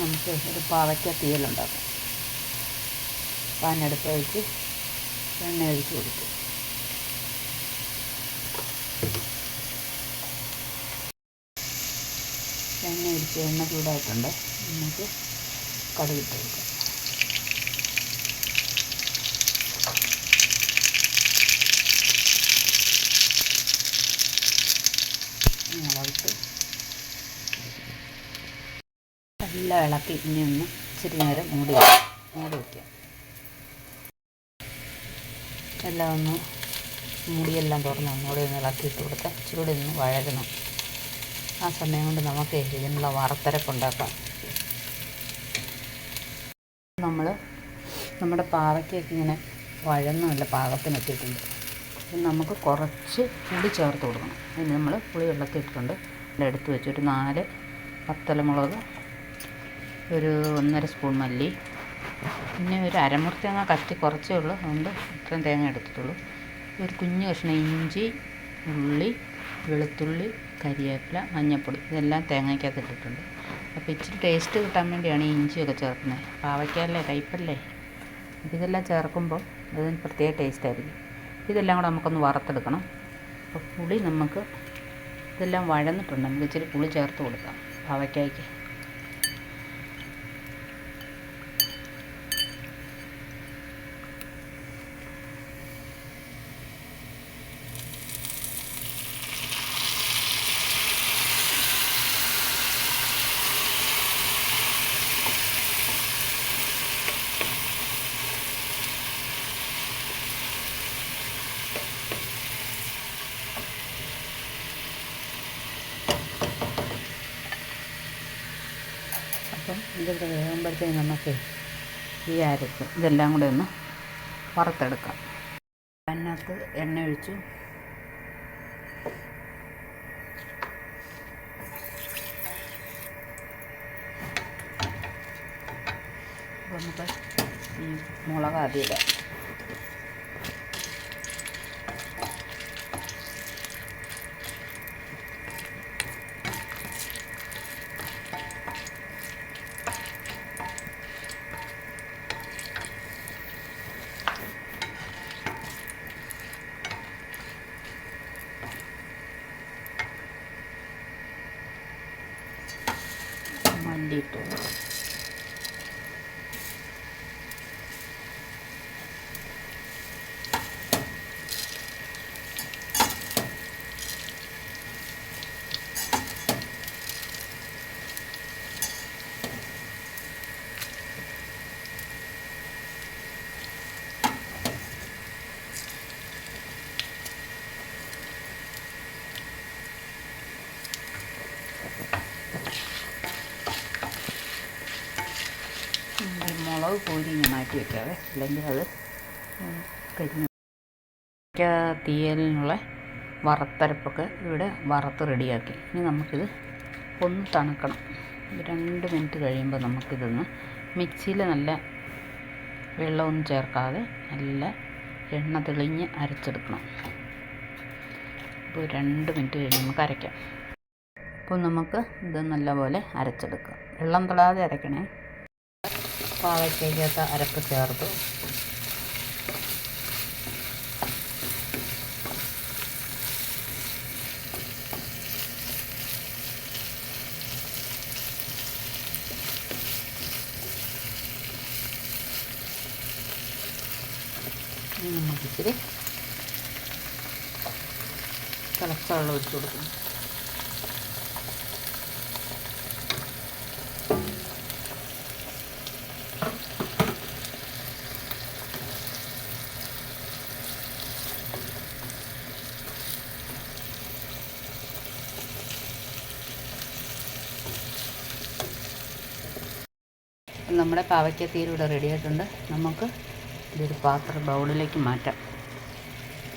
നമുക്ക് ഒരു പാവയ്ക്ക തീയലുണ്ടാക്കാം. പാനെടുത്ത് വെച്ച് എണ്ണ ഒഴിച്ച് കൊടുക്കും. എണ്ണ ഒഴിച്ച് എണ്ണ ചൂടായിട്ടുണ്ട്. നമുക്ക് കടുകിട്ട് കൊടുക്കാം എല്ലാം ഇളക്കി ഇനി ഒന്ന് ഇച്ചിരി നേരം മൂടി മൂടി വയ്ക്കാം എല്ലാം ഒന്ന് മൂടിയെല്ലാം തുറന്ന് ഒന്നുകൂടി ഒന്ന് ഇളക്കിയിട്ട് കൊടുത്താൽ ഇച്ചിരി ഒന്ന് വഴകണം. ആ സമയം കൊണ്ട് നമുക്ക് ഇതിനുള്ള വറുത്തരപ്പുണ്ടാക്കാം നമ്മൾ നമ്മുടെ പാവയ്ക്കൊക്കെ ഇങ്ങനെ വഴന്നല്ല നല്ല പാകത്തിനെത്തിയിട്ടുണ്ട് നമുക്ക് കുറച്ച് പുളി ചേർത്ത് കൊടുക്കണം. അതിന് നമ്മൾ പുളി വെള്ളത്തിൽ ഇട്ടിട്ടുണ്ട് എടുത്ത് വെച്ച് ഒരു നാല് പത്തലമുളക് ഒരു ഒന്നര സ്പൂൺ മല്ലി. പിന്നെ ഒരു അരമുറി തേങ്ങ കത്തി കുറച്ചേ ഉള്ളൂ. അതുകൊണ്ട് ഇത്രയും തേങ്ങ എടുത്തിട്ടുള്ളൂ. ഒരു കുഞ്ഞ് കഷ്ണം ഇഞ്ചി ഉള്ളി വെളുത്തുള്ളി കരിവേപ്പില മഞ്ഞൾപ്പൊടി ഇതെല്ലാം തേങ്ങയ്ക്കകത്ത് ഇട്ടിട്ടുണ്ട്. അപ്പോൾ ഇച്ചിരി ടേസ്റ്റ് കിട്ടാൻ വേണ്ടിയാണ് ഈ ഇഞ്ചിയൊക്കെ ചേർക്കുന്നത്. പാവയ്ക്കല്ലേ കയ്പ്പല്ലേ? അപ്പോൾ ഇതെല്ലാം ചേർക്കുമ്പോൾ അതിന് പ്രത്യേക ടേസ്റ്റ് ആയിരിക്കും. ഇതെല്ലാം കൂടെ നമുക്കൊന്ന് വറുത്തെടുക്കണം. അപ്പോൾ പുളി നമുക്ക് ഇതെല്ലാം വഴന്നിട്ടുണ്ട്. നമുക്ക് ഇച്ചിരി പുളി ചേർത്ത് കൊടുക്കാം പാവയ്ക്കായ്ക്ക്. അപ്പം ഇതിവിടെ വേകുമ്പോഴത്തേക്ക് നമുക്ക് ഈ അരപ്പ് ഇതെല്ലാം കൂടെ ഒന്ന് വറുത്തെടുക്കാം. അതിനകത്ത് എണ്ണ ഒഴിച്ചു. അപ്പം നമുക്ക് ഈ മുളക് ആദ്യം ഇടാം. മല്ലി ഇട്ടു ഈ മുളക് കോരി ഇങ്ങനെ മാറ്റി വെക്കാവേ അല്ലെങ്കിൽ അത് കരിഞ്ഞു തീയലിനുള്ള വറുത്തരപ്പൊക്കെ ഇവിടെ വറുത്ത് റെഡിയാക്കി. ഇനി നമുക്കിത് ഒന്ന് തണുക്കണം. രണ്ട് മിനിറ്റ് കഴിയുമ്പോൾ നമുക്കിതൊന്ന് മിക്സിയിൽ നല്ല വെള്ളമൊന്നും ചേർക്കാതെ നല്ല എണ്ണ തെളിഞ്ഞ് അരച്ചെടുക്കണം. അപ്പോൾ രണ്ട് മിനിറ്റ് കഴിഞ്ഞ് നമുക്ക് അരയ്ക്കാം. അപ്പോൾ നമുക്ക് ഇത് നല്ലപോലെ അരച്ചെടുക്കാം. വെള്ളം തൊടാതെ അരയ്ക്കണേ. പാവയ്ക്കകത്ത് അരപ്പ് ചേർത്തു. ഇനി നമുക്കിച്ചിരി തിളച്ച വെള്ളം ഒഴിച്ചു കൊടുക്കണം നമ്മുടെ പാവയ്ക്കത്തീര് ഇവിടെ റെഡി ആയിട്ടുണ്ട്. നമുക്ക് ഇതൊരു പാത്രം ബൗളിലേക്ക് മാറ്റാം.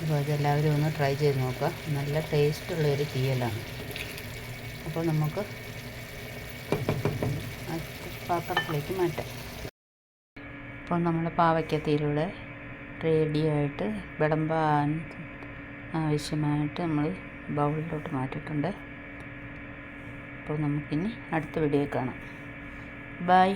അപ്പോൾ എല്ലാവരും ഒന്ന് ട്രൈ ചെയ്ത് നോക്കുക. നല്ല ടേസ്റ്റുള്ള ഒരു തീയലാണ്. അപ്പോൾ നമുക്ക് പാത്രത്തിലേക്ക് മാറ്റാം. അപ്പോൾ നമ്മൾ പാവയ്ക്കത്തിയിലൂടെ റെഡിയായിട്ട് വിളമ്പാൻ ആവശ്യമായിട്ട് നമ്മൾ ബൗളിലോട്ട് മാറ്റിയിട്ടുണ്ട്. അപ്പോൾ നമുക്കിനി അടുത്ത വീഡിയോ കാണാം. ബൈ.